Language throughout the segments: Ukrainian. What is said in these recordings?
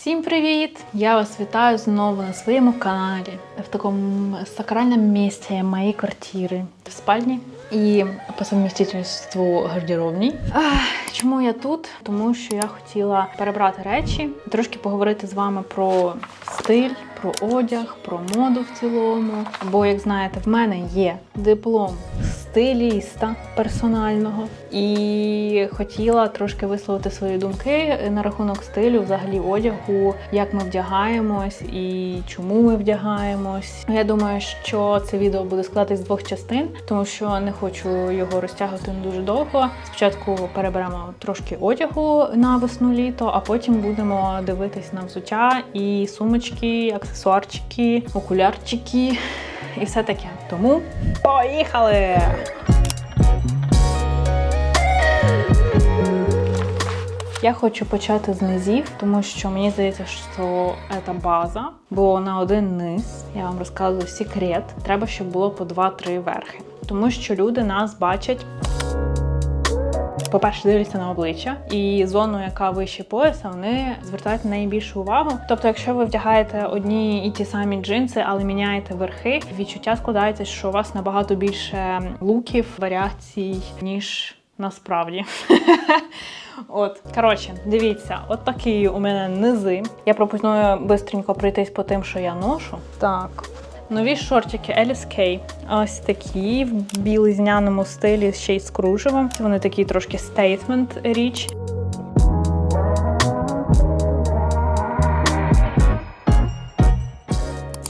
Всім привіт! Я вас вітаю знову на своєму каналі в такому сакральному місці моєї квартири в спальні і по совмістительству гардеробній. Чому я тут? Тому що я хотіла перебрати речі, трошки поговорити з вами про стиль, про одяг, про моду в цілому. Бо, як знаєте, в мене є диплом стиліста персонального і хотіла трошки висловити свої думки на рахунок стилю, взагалі одягу, як ми вдягаємось і чому ми вдягаємось. Я думаю, що це відео буде складатись з двох частин, тому що не хочу його розтягувати дуже довго. Спочатку переберемо трошки одягу на весну-літо, а потім будемо дивитись на взуття і сумочки, аксесуарчики, окулярчики і все таке. Тому поїхали! Я хочу почати з низів, тому що мені здається, що це база, бо на один низ, я вам розказую секрет, треба, щоб було по 2-3 верхи. Тому що люди нас бачать. По-перше, дивляться на обличчя і зону, яка вище пояса, вони звертають на неї увагу. Тобто, якщо ви вдягаєте одні і ті самі джинси, але міняєте верхи, відчуття складається, що у вас набагато більше луків, варіацій, ніж насправді. От, коротше, дивіться, от такі у мене низи. Я пропоную бистренько пройтись по тим, що я ношу. Так. Нові шортики Alice K. Ось такі в білизняному стилі ще й з кружевом. Вони такі трошки стейтмент річ.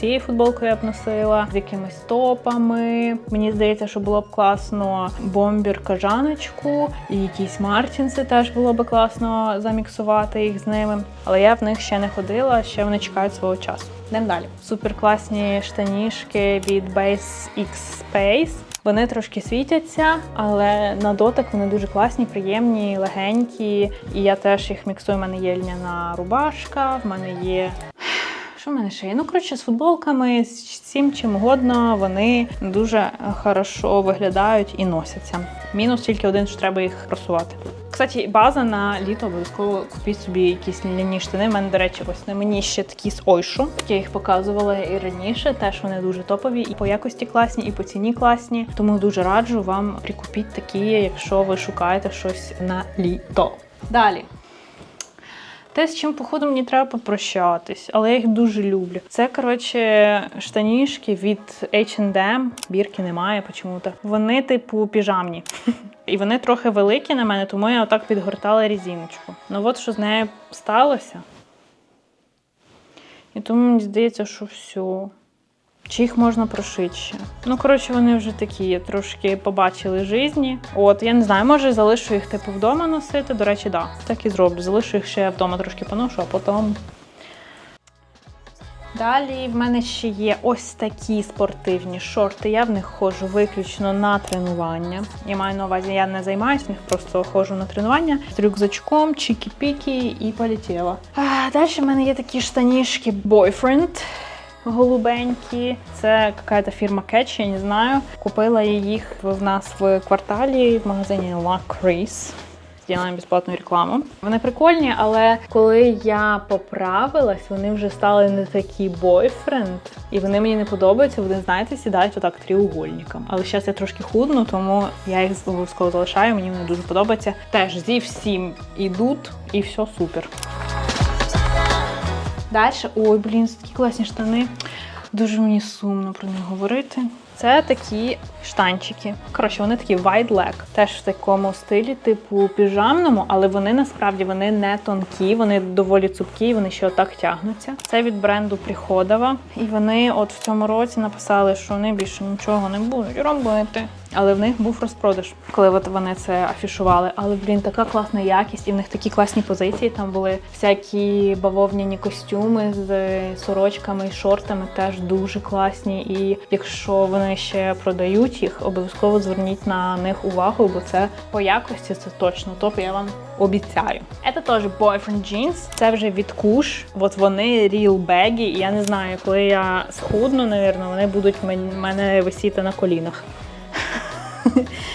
Цією футболкою я б носила з якимись топами. Мені здається, що було б класно бомбір кажаночку і якісь мартінси теж було б класно заміксувати їх з ними. Але я в них ще не ходила, ще вони чекають свого часу. Йдемо далі. Супер класні від Base X Space. Вони трошки світяться, але на дотик вони дуже класні, приємні, легенькі. І я теж їх міксую. У мене є льняна рубашка, в мене є що в мене ще є? Ну, коротше, з футболками, з цим чим угодно, вони дуже хорошо виглядають і носяться. Мінус тільки один, що треба їх просувати. Кстати, база на літо обов'язково купіть собі якісь ляні штани. У мене, до речі, ось на мені ще такі з Ойшу. Я їх показувала і раніше. Теж вони дуже топові, і по якості класні, і по ціні класні. Тому дуже раджу вам прикупіть такі, якщо ви шукаєте щось на літо. Далі. Те, з чим, походу, мені треба попрощатись, але я їх дуже люблю. Це, коротше, штанішки від H&M, бірки немає почому-то. Вони, типу, піжамні. І вони трохи великі на мене, тому я отак підгортала різиночку. Ну от що з нею сталося. І тому мені здається, що все. Чи їх можна прошити ще? Ну, коротше, вони вже такі трошки побачили житті. От, я не знаю, може залишу їх типу вдома носити. До речі, да, так і зроблю. Залишу їх ще вдома трошки поношу, а потім. Далі в мене ще є ось такі спортивні шорти. Я в них ходжу виключно на тренування. Я маю на увазі, я не займаюся в них, просто ходжу на тренування з рюкзачком, чікі-пікі і полетіла. Далі в мене є такі штанішки Boyfriend голубенькі. Це якась фірма Catch, я не знаю. Купила їх в нас в кварталі в магазині La Crease. Зробимо безплатну рекламу. Вони прикольні, але коли я поправилась, вони вже стали не такі бойфренд, і вони мені не подобаються. Вони, знаєте, сідають отак тріугольником. Але зараз я трошки худну, тому я їх обов'язково залишаю. Мені вони дуже подобаються. Теж зі всім ідуть, і все супер. Далі, ой, блін, такі класні штани. Дуже мені сумно про них говорити. Це такі штанчики. Коротше, вони такі wide leg. Теж в такому стилі, типу піжамному, але вони насправді вони не тонкі, вони доволі цупкі, вони ще отак тягнуться. Це від бренду Приходова. І вони от в цьому році написали, що вони більше нічого не будуть робити. Але в них був розпродаж, коли вони це афішували. Але блін, така класна якість, і в них такі класні позиції. Там були всякі бавовняні костюми з сорочками і шортами, теж дуже класні. І якщо вони ще продають їх, обов'язково зверніть на них увагу, бо це по якості це точно топ. Я вам обіцяю. Це теж boyfriend jeans, Це вже від куш. От вони real baggy, І я не знаю, коли я схудну, навірно, вони будуть мене висіти на колінах.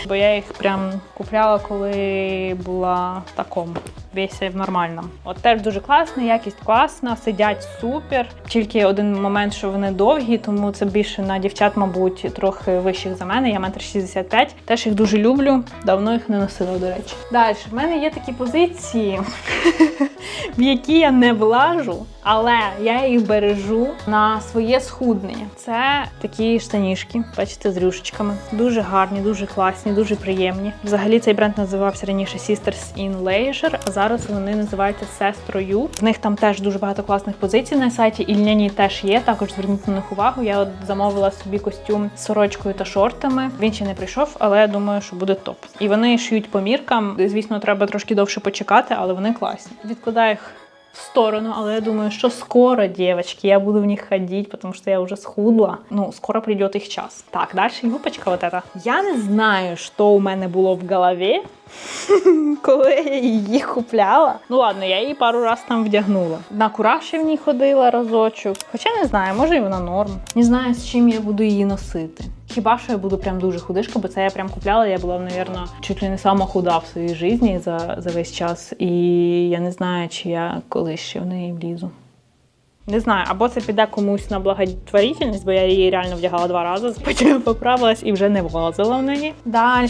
Бо я їх прям купляла, коли була в такому. Весь в нормальному. От теж дуже класно, якість класна, сидять супер. Тільки один момент, що вони довгі, тому це більше на дівчат, мабуть, трохи вищих за мене. Я метр 65. Теж їх дуже люблю. Давно їх не носила, до речі. Далі, в мене є такі позиції, в які я не влажу, але я їх бережу на своє схуднення. Це такі штанішки, бачите, з рюшечками. Дуже гарні, дуже класні, дуже приємні. Взагалі цей бренд називався раніше Sisters in Leisure, зараз вони називаються сестрою. В них там теж дуже багато класних позицій на сайті. І льняні теж є. Також зверніть на них увагу. Я от замовила собі костюм з сорочкою та шортами. Він ще не прийшов, але я думаю, що буде топ. І вони шиють по міркам. Звісно, треба трошки довше почекати, але вони класні. Відкладаю їх в сторону, але я думаю, что скоро, девочки, я буду в них ходить, потому что я уже схудла. Ну, скоро придет их час. Так, дальше юбочка вот эта. Я не знаю, що у мене було в голові, коли я її купляла. Ну ладно, я її пару раз там вдягнула. На кураші в ній ходила разочок. Хоча не знаю, може і вона норм. Не знаю, з чим я буду її носити. Хіба що я буду прям дуже худишка, бо це я прям купляла. Я була, навірно, чуть ли не сама худа в своїй житті за, за весь час. І я не знаю, чи я колись ще в неї влізу. Не знаю, або це піде комусь на благотворительність, бо я її реально вдягала два рази, потім поправилась і вже не влазила в неї. Далі.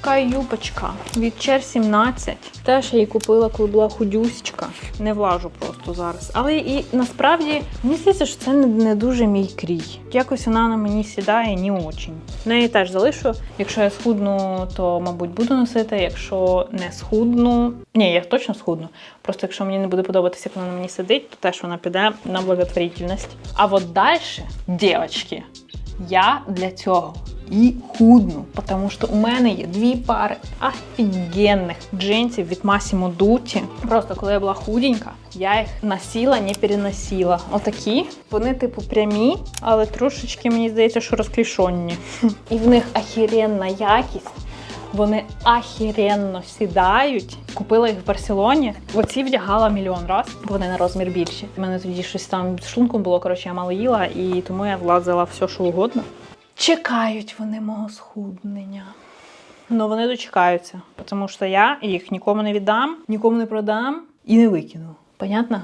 Така юбочка від Чер 17. Теж я її купила, коли була худюсечка. Не влажу просто зараз. Але і насправді мені здається, що це не, дуже мій крій. Якось вона на мені сідає не очень. Неї теж залишу. Якщо я схудну, то мабуть буду носити. Якщо не схудну, ні, я точно схудну. Просто якщо мені не буде подобатися, як вона на мені сидить, то теж вона піде на благотворительність. А от далі, дівчатки, я для цього і худну, тому що у мене є дві пари офігенних джинсів від Massimo Dutti. Просто коли я була худенька, я їх носила, не переносила. Отакі. Вони, типу, прямі, але трошечки, мені здається, що розклішонні. І в них охеренна якість. Вони ахіренно сідають. Купила їх в Барселоні. Оці вдягала мільйон раз, вони на розмір більші. У мене тоді щось там шлунком було, коротше, я мало їла, і тому я влазила все, що угодно. Чекають вони мого схуднення. Ну вони дочекаються, тому що я їх нікому не віддам, нікому не продам і не викину. Понятно?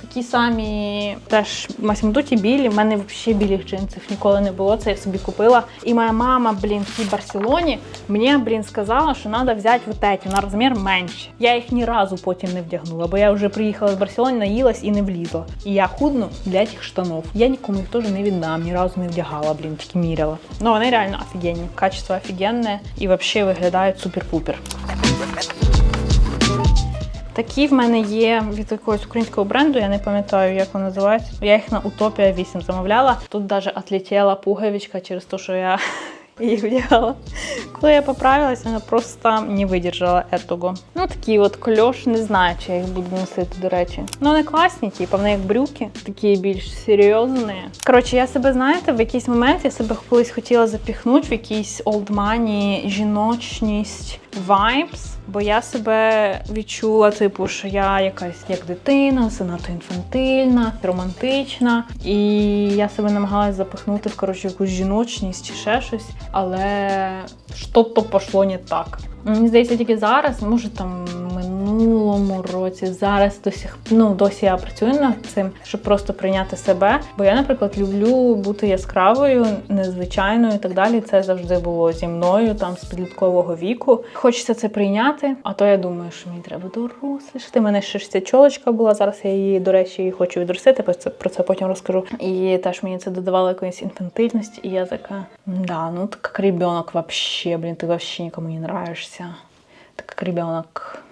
Такі самі теж масімдуті білі. В мене взагалі білих джинсів ніколи не було. Це я собі купила. І моя мама, блін, в тій Барселоні мені, блін, сказала, що треба взяти вот эти, на розмір менші. Я їх ні разу потім не вдягнула, бо я вже приїхала з Барселони, наїлась і не влізла. І я худну для цих штанов. Я нікому їх теж не віддам, ні разу не вдягала, блін, тільки міряла. Ну вони реально офігенні. Качество офігенне і взагалі виглядають супер-пупер. Такі в мене є від якогось українського бренду, я не пам'ятаю, як він називається. Я їх на Утопія 8 замовляла. Тут навіть отлетіла пуговичка через те, що я їх вдягала. Коли я поправилась, вона просто не видержала етого. Ну такі от кльош, не знаю, чи я їх буду носити, до речі. Ну вони класні, типу, вони як брюки, такі більш серйозні. Коротше, я себе, знаєте, в якийсь момент я себе колись хотіла запіхнути в якийсь money, жіночність, vibes. Бо я себе відчула, типу, що я якась як дитина, занадто інфантильна, романтична. І я себе намагалася запихнути в коротше якусь жіночність чи ще щось, але що-то пішло не так. Мені здається, тільки зараз, може там в минулому році, зараз досі, ну, досі я працюю над цим, щоб просто прийняти себе. Бо я, наприклад, люблю бути яскравою, незвичайною і так далі. Це завжди було зі мною там з підліткового віку. Хочеться це прийняти, а то я думаю, що мені треба дорослішати. Мене ще ця чолочка була. Зараз я її, до речі, хочу відростити, про це потім розкажу. І теж мені це додавало якоїсь інфантильності, і я така, да, ну так як ребенок вообще, блін, ти вообще нікому не нравишься. Так как ребенок.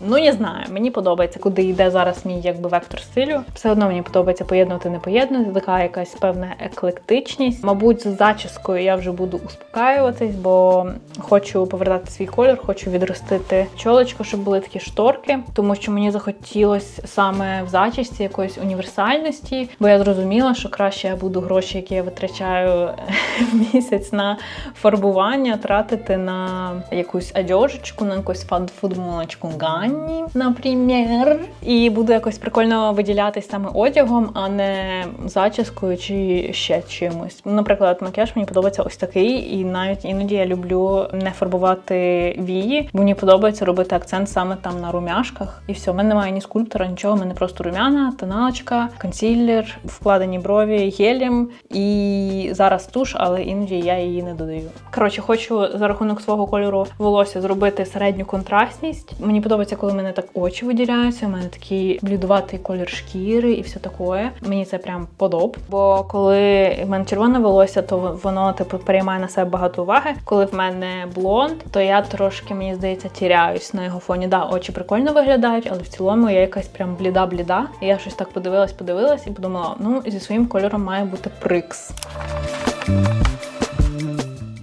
Ну, не знаю, мені подобається, куди йде зараз мій якби вектор стилю. Все одно мені подобається поєднувати, не поєднувати. Така якась певна еклектичність. Мабуть, з зачіскою я вже буду успокаюватись, бо хочу повертати свій колір, хочу відростити чолочку, щоб були такі шторки, тому що мені захотілося саме в зачісті якоїсь універсальності, бо я зрозуміла, що краще я буду гроші, які я витрачаю в місяць на фарбування, тратити на якусь одежечку, на якусь футболочку, гань вбранні, наприклад. І буду якось прикольно виділятись саме одягом, а не зачіскою чи ще чимось. Наприклад, макіяж мені подобається ось такий, і навіть іноді я люблю не фарбувати вії, бо мені подобається робити акцент саме там на румяшках. І все, в мене немає ні скульптора, нічого, в мене просто румяна, тоналочка, консілер, вкладені брові гелем і зараз туш, але іноді я її не додаю. Коротше, хочу за рахунок свого кольору волосся зробити середню контрастність. Мені подобається, коли в мене так очі виділяються. У мене такий блідуватий колір шкіри і все таке. Мені це прям подоб. Бо коли в мене червоне волосся, то воно типу переймає на себе багато уваги. Коли в мене блонд, то я трошки мені здається тіряюсь на його фоні. Да, очі прикольно виглядають, але в цілому я якась прям бліда-бліда. І я щось так подивилась, подивилась і подумала: ну зі своїм кольором має бути прикс.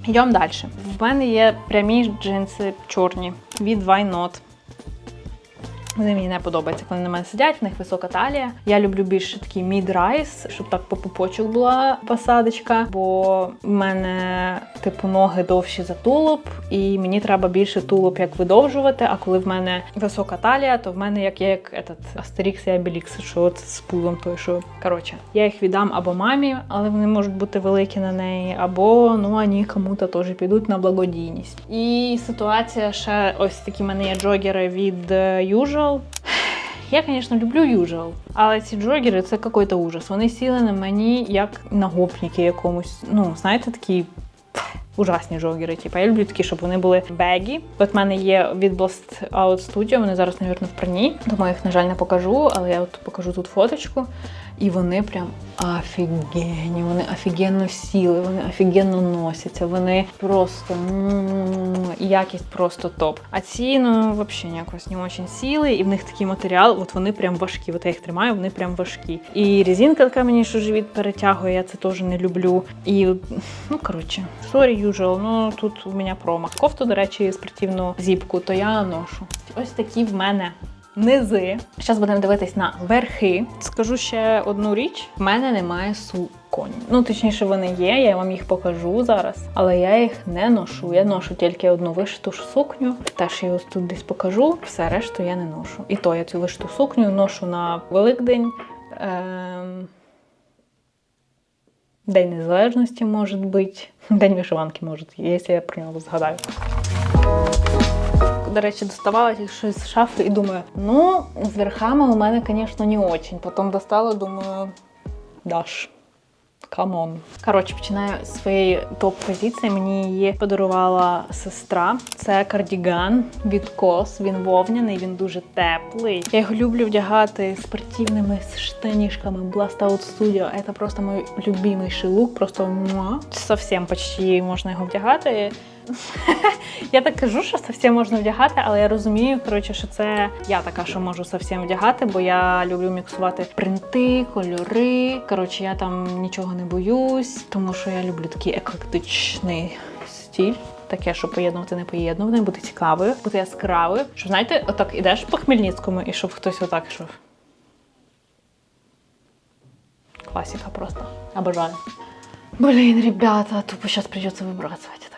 Йдемо далі. В мене є прямі джинси чорні від Why Not. Вони мені не подобаються, коли на мене сидять, в них висока талія. Я люблю більше такий мід-райс, щоб так по пупочок була посадочка, бо в мене, типу, ноги довші за тулуб, і мені треба більше тулуб як видовжувати. А коли в мене висока талія, то в мене як є як этот, Астерікс і Абелікс, що от з пулом той, що коротше, я їх віддам або мамі, але вони можуть бути великі на неї, або ну вони кому-то теж підуть на благодійність. І ситуація ще ось такі мене є джогери від е, Usual. Я, звісно, люблю Usual, але ці джогери це якийсь ужас. Вони сіли на мені як на гопніки якомусь. Ну, знаєте, такі ужасні джогери. Типу, я люблю такі, щоб вони були бегі. От в мене є від Blast Out Studio, вони зараз, мабуть, в прані, тому я їх, на жаль, не покажу, але я от покажу тут фоточку. І вони прям офігенні, вони офігенно сіли, вони офігенно носяться, вони просто м-м-м, якість просто топ. А ці, ну, взагалі якось не дуже сіли, і в них такий матеріал, от вони прям важкі. От я їх тримаю, вони прям важкі. І резинка така мені, що живіт перетягує, я це теж не люблю. І, ну, коротше, sorry, usual, ну тут у мене промах. Кофту, до речі, спортивну зіпку, то я ношу. Ось такі в мене низи. Зараз будемо дивитись на верхи. Скажу ще одну річ: в мене немає суконь. Ну, точніше, вони є, я вам їх покажу зараз, але я їх не ношу. Я ношу тільки одну вишиту сукню. Теж я ось тут десь покажу. Все решту я не ношу. І то я цю вишиту сукню ношу на Великдень. Ем... День Незалежності може бути. День вишиванки може, якщо я про нього згадаю до речі, доставала щось з шафи і думаю, ну, з верхами у мене, звісно, не очень. Потім достала, думаю, даш. Камон. Коротше, починаю з своєї топ-позиції. Мені її подарувала сестра. Це кардіган від кос. Він вовняний, він дуже теплий. Я його люблю вдягати спортивними штанішками Blast Out Studio. Це просто мій любимий лук. Просто. Совсем почти можна його вдягати. Я так кажу, що совсем можна вдягати, але я розумію, коротше, що це я така, що можу совсем вдягати, бо я люблю міксувати принти, кольори. Коротше, я там нічого не боюсь, тому що я люблю такий еклектичний стиль. Таке, щоб поєднувати непоєднуване, бути цікавою, бути яскравою. Що знаєте, отак ідеш по Хмельницькому і щоб хтось отак йшов. Класика просто. Обожаю. Блин, ребята, тупо сейчас придется выбрасывать.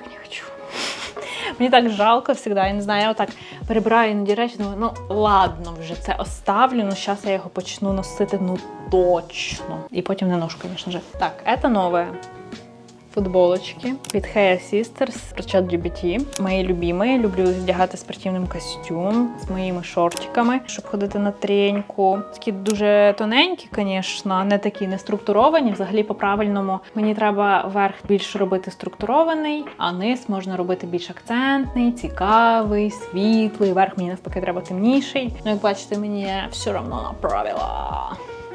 Мені так жалко завжди, я не знаю, я отак перебираю іноді речі, думаю, ну ладно, вже це оставлю, ну зараз я його почну носити, ну точно. І потім не ношу, звісно ж. Так, це нове. Футболочки від Hair Sisters про чат GBT. Мої любимі. Люблю вдягати спортивним костюм з моїми шортиками, щоб ходити на треньку. Такі дуже тоненькі, звісно, не такі не структуровані. Взагалі, по-правильному мені треба верх більш робити структурований, а низ можна робити більш акцентний, цікавий, світлий. Верх мені навпаки треба темніший. Ну, як бачите, мені все одно направила.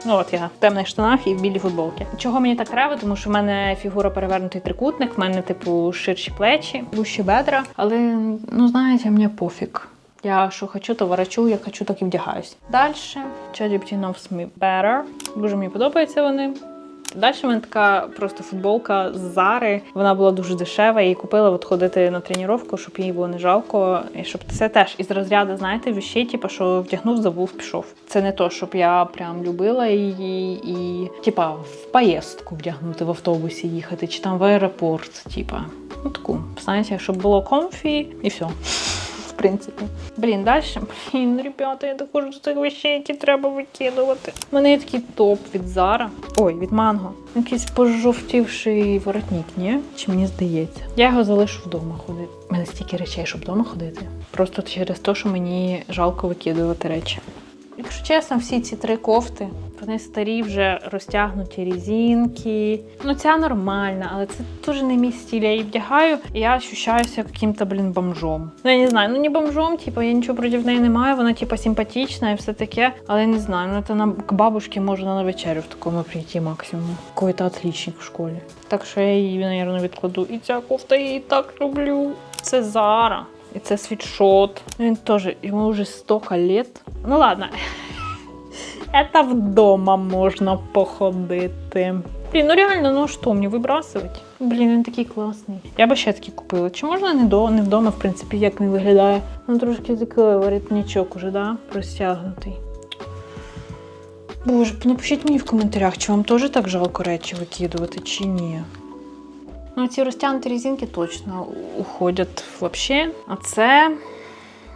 Ну от я в темних штанах і в білій футболці. Чого мені так треба? Тому що в мене фігура перевернутий трикутник, в мене, типу, ширші плечі, вущі бедра. Але ну знаєте, мені пофіг. Я що хочу, то ворочу, як хочу, так і вдягаюсь. Далі me better. Дуже мені подобаються вони. Далі в мене така просто футболка з Зари. Вона була дуже дешева. Я її купила от ходити на тренування, щоб їй було не жалко. І щоб це теж із розряду, знаєте, вещей, типу, що вдягнув, забув, пішов. Це не то, щоб я прям любила її і, типа, в поїздку вдягнути в автобусі їхати, чи там в аеропорт. Типа, ну таку, знаєте, щоб було комфі і все. В принципі. Блін, далі. Блін, ребята, я доходжу до цих вещей, які треба викидувати. У мене є такий топ від Зара. Ой, від Манго. Якийсь пожовтівший воротник, ні? Чи мені здається? Я його залишу вдома ходити. У мене стільки речей, щоб вдома ходити. Просто через те, що мені жалко викидувати речі. Якщо чесно, всі ці три кофти, вони старі, вже розтягнуті різинки. Ну, ця нормальна, але це дуже не мій стиль. Я її вдягаю, і я ощущаюся яким-то, блін, бомжом. Ну, я не знаю, ну не бомжом, типу, я нічого проти неї не маю, вона, типу, симпатична і все таке. Але я не знаю, ну це на к бабушці можна на вечерю в такому прийти максимум. Какой-то отличник в школі. Так що я її, мабуть, відкладу. І ця кофта я її так люблю. Це Зара. І це світшот. Він теж, йому вже столько лет. Ну ладно. Это вдома можна походити. Блін, ну реально, ну що мені вибрасувати? Блін, він такий класний. Я би ще такий купила. Чи можна не, до, не вдома, в принципі, як він виглядає? Ну трошки такий воротничок уже, да? Розтягнутий. Боже, напишіть мені в коментарях, чи вам теж так жалко речі викидувати, чи ні. Ну, ці розтягнуті резинки точно уходять вообще. А це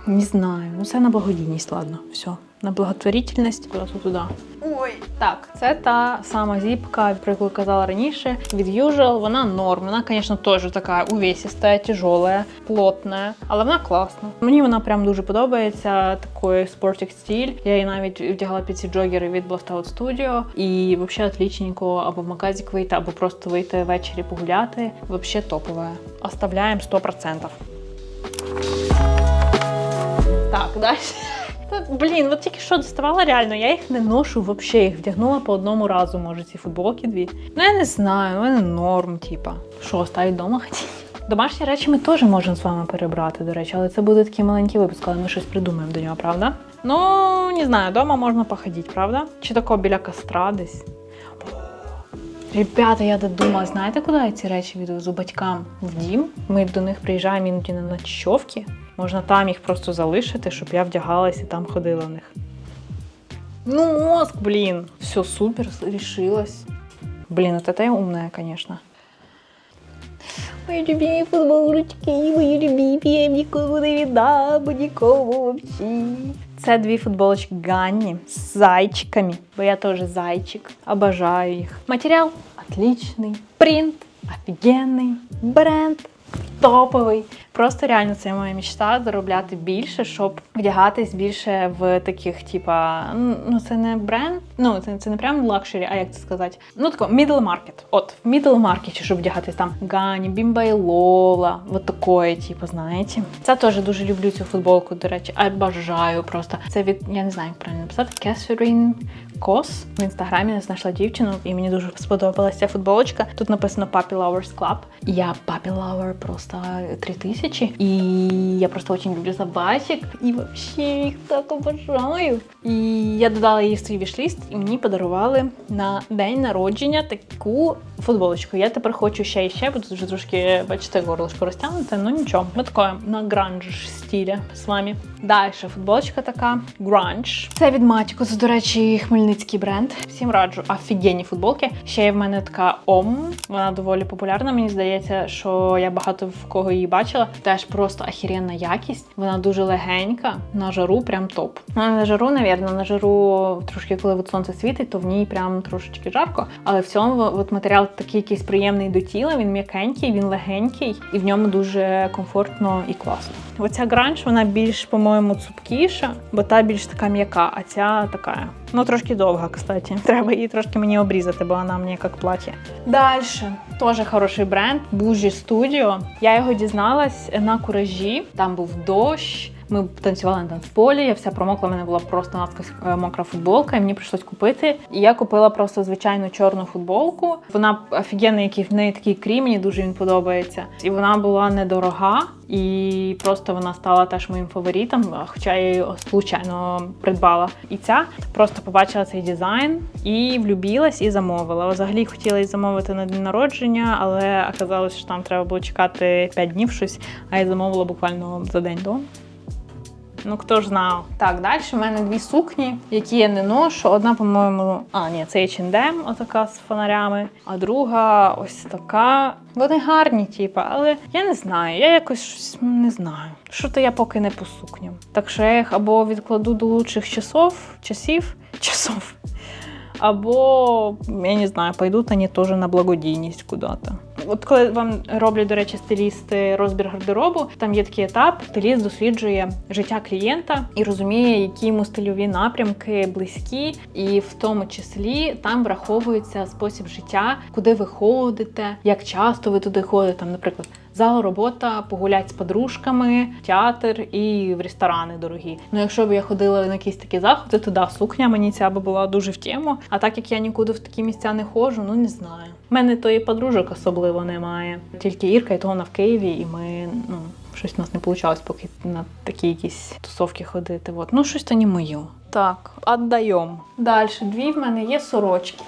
не знаю. Ну, це на благодійність, ладно, все. На благотворительність куди туди. Ой, так, це та сама зіпка, про яку я казала раніше. Від Usual, вона норм. Вона, звісно, теж така увесиста, тяжола, плотна, але вона класна. Мені вона прям дуже подобається. Такий спортик стиль. Я її навіть вдягала під ці джогери від Blast Studio. І взагалі отличненько або в магазик вийти, або просто вийти ввечері погуляти. Взагалі топове. Оставляємо 100%. Так, далі. Блін, от тільки що доставала реально, я їх не ношу взагалі, їх вдягнула по одному разу, може, ці футболки дві. Ну я не знаю, у мене норм, типа. Що, оставить вдома хотіть? Домашні речі ми теж можемо з вами перебрати, до речі, але це буде такий маленький випуск, але ми щось придумаємо до нього, правда? Ну, не знаю, вдома можна походити, правда? Чи тако біля костра десь. Ребята, я додумала, знаєте, куди я ці речі відвезу батькам в дім? Ми до них приїжджаємо іноді на ночовки. Можна там їх просто залишити, щоб я вдягалась і там ходила в них. Ну, мозг, блін. Все супер, рішилась. Блін, от это я умная, конечно. Мої любимі футболочки, мої любимі, я нікому не віддам, нікому взагалі. Це дві футболочки Ганні з зайчиками, бо я теж зайчик, обожаю їх. Матеріал отличний, принт офігенний, бренд топовий. Просто реально це моя мечта заробляти більше, щоб вдягатись більше в таких, типа, ну це не бренд, ну це, це не прям лакшері, а як це сказати? Ну тако middle market. От в middle market, щоб вдягатись там Гані, Бімбайлола, вот такое, типу, знаєте. Це теж дуже люблю цю футболку, до речі, а бажаю просто. Це від, я не знаю, як правильно написати, Catherine Кос. В інстаграмі я знайшла дівчину, і мені дуже сподобалася футболочка. Тут написано Puppy Lovers Club. Я Puppy Lover просто 3000. І я просто очень люблю собачок. І взагалі їх так обожаю. І я додала її в свій вішліст, і мені подарували на день народження таку футболочку. Я тепер хочу ще і ще, бо тут вже трошки, бачите, горлышко розтягнуте, ну нічого. Ми такое на гранж стилі з вами. Далі футболочка така гранж. Це від Матікус, до речі, хмельницький бренд. Всім раджу офігенні футболки. Ще є в мене така ом. Вона доволі популярна. Мені здається, що я багато в кого її бачила. Теж просто охеренна якість. Вона дуже легенька. На жару прям топ. Ну, на жару, навірно, на жару трошки, коли от сонце світить, то в ній прям трошечки жарко. Але в цьому от матеріал такий якийсь приємний до тіла. Він м'якенький, він легенький, і в ньому дуже комфортно і класно. Оця гранж, вона більш, по-моєму, цупкіша, бо та більш така м'яка, а ця така. Ну, трошки довга, кстати. Треба її трошки мені обрізати, бо вона мені як плаття. Далі. Теж хороший бренд Bougie Studio. Я його дізналась на куражі. Там був дощ. Ми танцювали на танцполі, я вся промокла, в мене була просто наскось е, мокра футболка, і мені прийшлось купити. І я купила просто звичайну чорну футболку. Вона офігенна, який в неї такий крім, мені дуже він подобається. І вона була недорога, і просто вона стала теж моїм фаворитом, хоча я її случайно придбала. І ця просто побачила цей дизайн і влюбилась і замовила. Взагалі хотіла її замовити на день народження, але оказалось, що там треба було чекати 5 днів щось, а я замовила буквально за день до. Ну хто ж знав. Так, далі в мене дві сукні, які я не ношу. Одна, по-моєму, а ні, це H&M, отака з фонарями, а друга ось така. Вони гарні, типу, але я не знаю. Я якось щось не знаю. Що то я поки не по сукням. Так що я їх або відкладу до лучших часов, часів, часов. Або, я не знаю, пойдуть вони теж на благодійність куди-то. От коли вам роблять, до речі, стилісти розбір гардеробу, там є такий етап, стиліст досліджує життя клієнта і розуміє, які йому стильові напрямки близькі, і в тому числі там враховується спосіб життя, куди ви ходите, як часто ви туди ходите. Там, наприклад, зал, робота, погулять з подружками, театр і в ресторани дорогі. Ну, якщо б я ходила на якісь такі заходи, то да, сукня мені ця би була дуже в тему. А так як я нікуди в такі місця не ходжу, ну не знаю. У мене тої подружок особливо немає. Тільки Ірка, і то вона в Києві, і ми ну. Щось у нас не вийшло поки на такі якісь тусовки ходити. От. Ну, щось то не моє. Так, віддаємо. Далі, дві в мене є сорочки.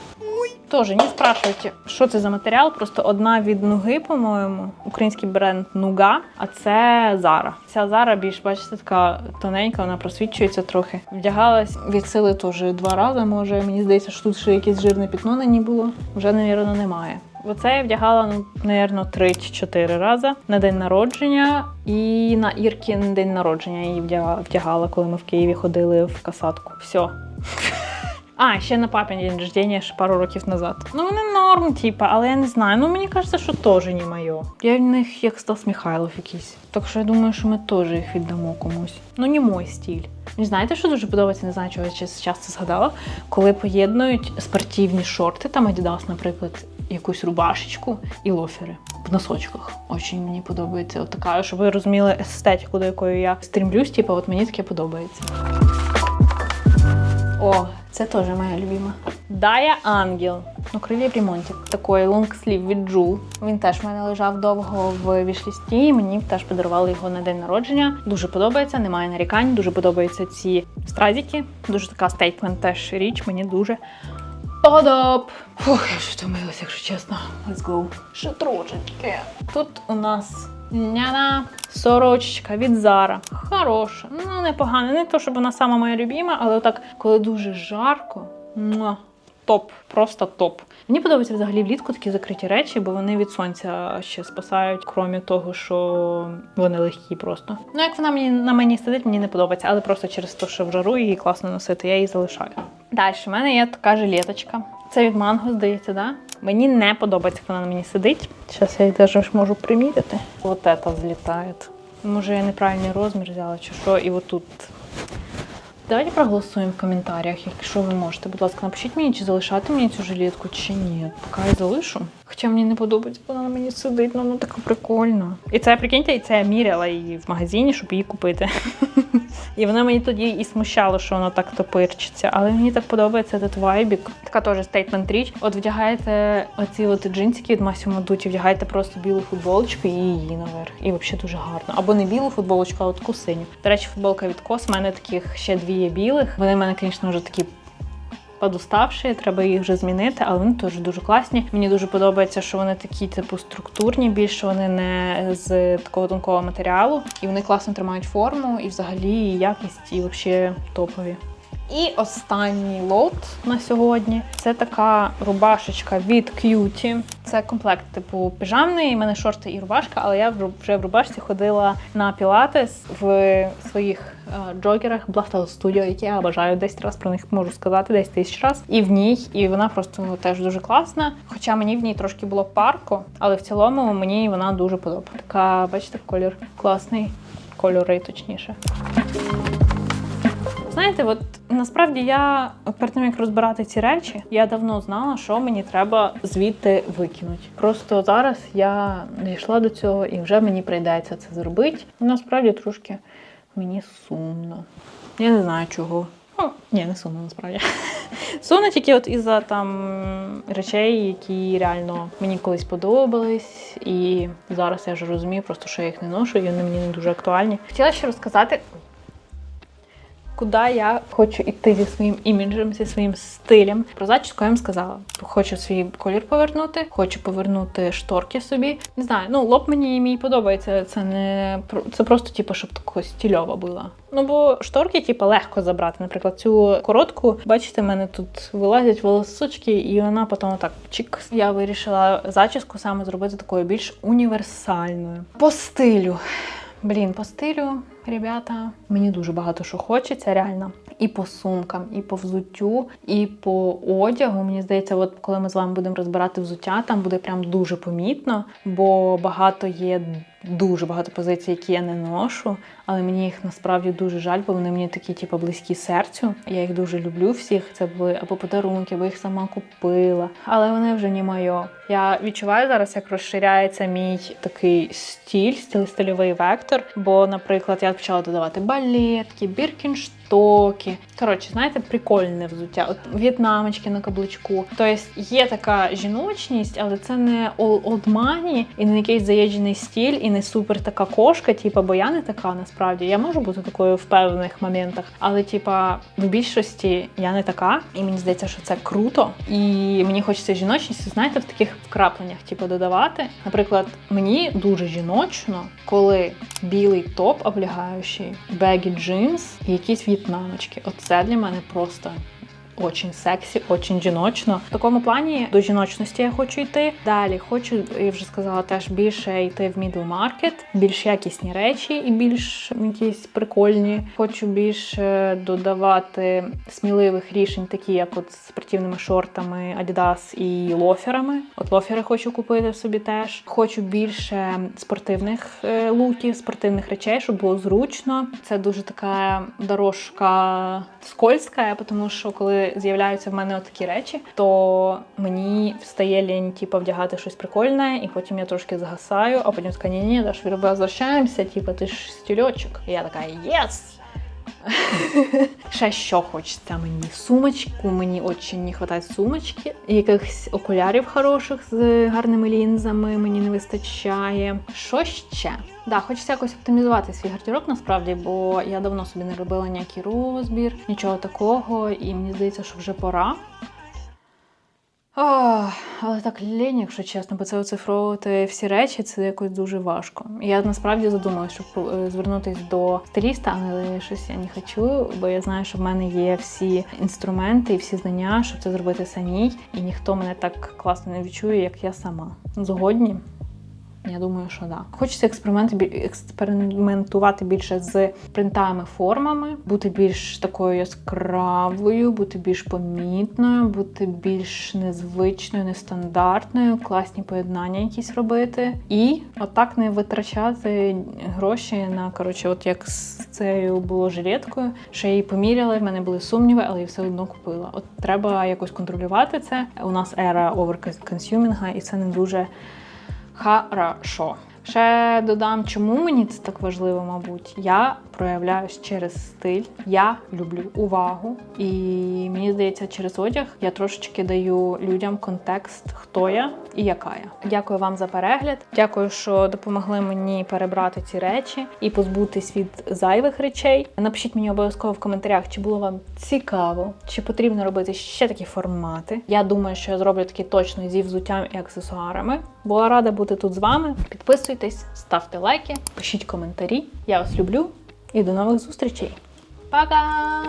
Тоже не спрашивайте, що це за матеріал. Просто одна від нуги, по-моєму, український бренд Нуга, а це Зара. Ця Зара більш, бачите, така тоненька, вона просвічується трохи. Вдягалась від сили теж два рази. Може, мені здається, що тут ще якесь жирне пітно на ній було. Вже, навірно, немає. Оце я вдягала, ну, навірно, 3-4 рази на день народження і на Іркін день народження її вдягала, коли ми в Києві ходили в касатку. Все. А, ще на папін день рождения ще пару років назад. Ну вони норм, типа, але я не знаю. Ну мені кажеться, що теж не моє. Я в них як Стас Михайлов якийсь. Так що я думаю, що ми теж їх віддамо комусь. Ну, не мой стиль. І знаєте, що дуже подобається, не знаю, чого я зараз згадала, коли поєднують спортивні шорти, там Adidas, наприклад, якусь рубашечку і лофери в носочках. Очень мені подобається. От така, щоб ви розуміли естетику, до якої я стрімлюсь, типу, от мені таке подобається. О, це теж моя любима. Дая Ангел. Ну, крилі в ремонті. Такий лонгслів від Джул. Він теж в мене лежав довго в вішлісті. Мені теж подарували його на день народження. Дуже подобається, немає нарікань. Дуже подобаються ці стразіки. Дуже така стейтмент теж річ. Мені дуже подоб. Фух, я ж втомилася, якщо чесно. Let's go. Ще трошечки. Тут у нас няна сорочечка від Зара. Хороша, ну непогана. Не то, щоб вона сама моя любима, але так, коли дуже жарко. Муа. Топ, просто топ. Мені подобається взагалі влітку такі закриті речі, бо вони від сонця ще спасають, крім того, що вони легкі просто. Ну, як вона мені на мені сидить, мені не подобається, але просто через те, що в жару її класно носити, я її залишаю. Далі, в мене є така жилеточка. Це від манго, здається, да? Мені не подобається, як вона на мені сидить. Зараз я її теж можу приміряти. Вот это злітає. Може, я неправильний розмір взяла чи що, і отут. Давайте проголосуємо в коментарях, якщо ви можете. Будь ласка, напишіть мені, чи залишати мені цю жилетку, чи ні. Поки я залишу. Хоча мені не подобається, вона на мені сидить, ну вона така прикольна. І це, прикиньте, і це я міряла її в магазині, щоб її купити. І вона мені тоді і смущало, що воно так топирчиться. Але мені так подобається этот вайбік. Така теж стейтмент річ. От вдягаєте оці от джинсики від Massimo Dutti, вдягаєте просто білу футболочку і її наверх. І взагалі дуже гарно. Або не білу футболочку, а от таку синю. До речі, футболка від Кос. У мене таких ще дві є білих. Вони в мене, звісно, вже такі подуставші, треба їх вже змінити, але вони теж дуже класні. Мені дуже подобається, що вони такі, типу, структурні, більше вони не з такого тонкого матеріалу, і вони класно тримають форму, і взагалі якість, і взагалі топові. І останній лот на сьогодні це така рубашечка від Cutie. Це комплект, типу, піжамний. У мене шорти і рубашка, але я вже в рубашці ходила на пілатес в своїх е, джогерах Blaftel Studio, які я бажаю 10 разів про них можу сказати, 10 тисяч разів. І в ній, і вона просто ну, теж дуже класна. Хоча мені в ній трошки було парко, але в цілому мені вона дуже подобається. Така, бачите, колір класний, кольори точніше. Знаєте, от насправді я перед тим як розбирати ці речі, я давно знала, що мені треба звідти викинути. Просто зараз я дійшла до цього і вже мені прийдеться це зробити. Насправді трошки мені сумно. Я не знаю чого. Ну, ні, не сумно насправді. Сумно тільки от із-за там речей, які реально мені колись подобались, і зараз я вже розумію, просто що я їх не ношу, і вони мені не дуже актуальні. Хотіла ще розказати куди я хочу йти зі своїм іміджем, зі своїм стилем. Про зачіску я вам сказала. Хочу свій колір повернути, хочу повернути шторки собі. Не знаю, ну лоб мені мій подобається. Це не це просто, типу, щоб тако стільова була. Ну бо шторки, типу, легко забрати. Наприклад, цю коротку, бачите, в мене тут вилазять волосочки, і вона потім отак чик. Я вирішила зачіску саме зробити такою більш універсальною. По стилю. Блін, по стилю, ребята, мені дуже багато що хочеться, реально. І по сумкам, і по взуттю, і по одягу. Мені здається, от коли ми з вами будемо розбирати взуття, там буде прям дуже помітно, бо багато є дуже багато позицій, які я не ношу, але мені їх насправді дуже жаль, бо вони мені такі, типу, близькі серцю. Я їх дуже люблю всіх. Це були або подарунки, або їх сама купила. Але вони вже не моє. Я відчуваю зараз, як розширяється мій такий стіль, стиль, стильовий вектор. Бо, наприклад, я почала додавати балетки, біркінштоки. Коротше, знаєте, прикольне взуття. От в'єтнамочки на каблучку. Тобто є така жіночність, але це не ол- old money і не якийсь заїжджений стіль, і не супер така кошка, типу, бо я не така насправді. Я можу бути такою в певних моментах, але типа в більшості я не така, і мені здається, що це круто. І мені хочеться жіночність, знаєте, в таких вкрапленнях, типу, додавати. Наприклад, мені дуже жіночно, коли білий топ облягаючий, бегі джинс якісь в'єтнамочки. Оце для мене просто Очень сексі, очень жіночно. В такому плані до жіночності я хочу йти. Далі хочу, я вже сказала, теж більше йти в middle market, більш якісні речі і більш якісь прикольні. Хочу більше додавати сміливих рішень, такі як от з спортивними шортами Adidas і лоферами. От лофери хочу купити собі теж. Хочу більше спортивних е, луків, спортивних речей, щоб було зручно. Це дуже така дорожка скользка, тому що коли з'являються в мене такі речі, то мені встає лінь, типу, вдягати щось прикольне, і потім я трошки згасаю, а потім така, ні, ні, Даш, возвращаємося, типу, ти ж стільочок. І я така, єс! Ще що хочеться мені? Сумочку, мені дуже не вистачає сумочки, якихось окулярів хороших з гарними лінзами мені не вистачає. Що ще? Да, хочеться якось оптимізувати свій гардероб насправді, бо я давно собі не робила ніякий розбір, нічого такого, і мені здається, що вже пора. Ах, але так лінь, якщо чесно, бо це оцифровувати всі речі, це якось дуже важко. Я насправді задумалася, щоб е, звернутися до стиліста, але щось я не хочу, бо я знаю, що в мене є всі інструменти і всі знання, щоб це зробити самій, і ніхто мене так класно не відчує, як я сама. Згодні. Я думаю, що да. Хочеться експериментувати більше з принтами, формами, бути більш такою яскравою, бути більш помітною, бути більш незвичною, нестандартною, класні поєднання якісь робити. І отак не витрачати гроші на коротше, от як з цією було жилеткою, що її поміряла, в мене були сумніви, але я все одно купила. От треба якось контролювати це. У нас ера оверконсюмінга, і це не дуже хорошо. Ще додам, чому мені це так важливо, мабуть. Я проявляюсь через стиль, я люблю увагу, і мені здається, через одяг я трошечки даю людям контекст, хто я і яка я. Дякую вам за перегляд. Дякую, що допомогли мені перебрати ці речі і позбутись від зайвих речей. Напишіть мені обов'язково в коментарях, чи було вам цікаво, чи потрібно робити ще такі формати. Я думаю, що я зроблю такі точно зі взуттям і аксесуарами. Була рада бути тут з вами. Підписуйтесь, ставте лайки, пишіть коментарі. Я вас люблю і до нових зустрічей. Пока!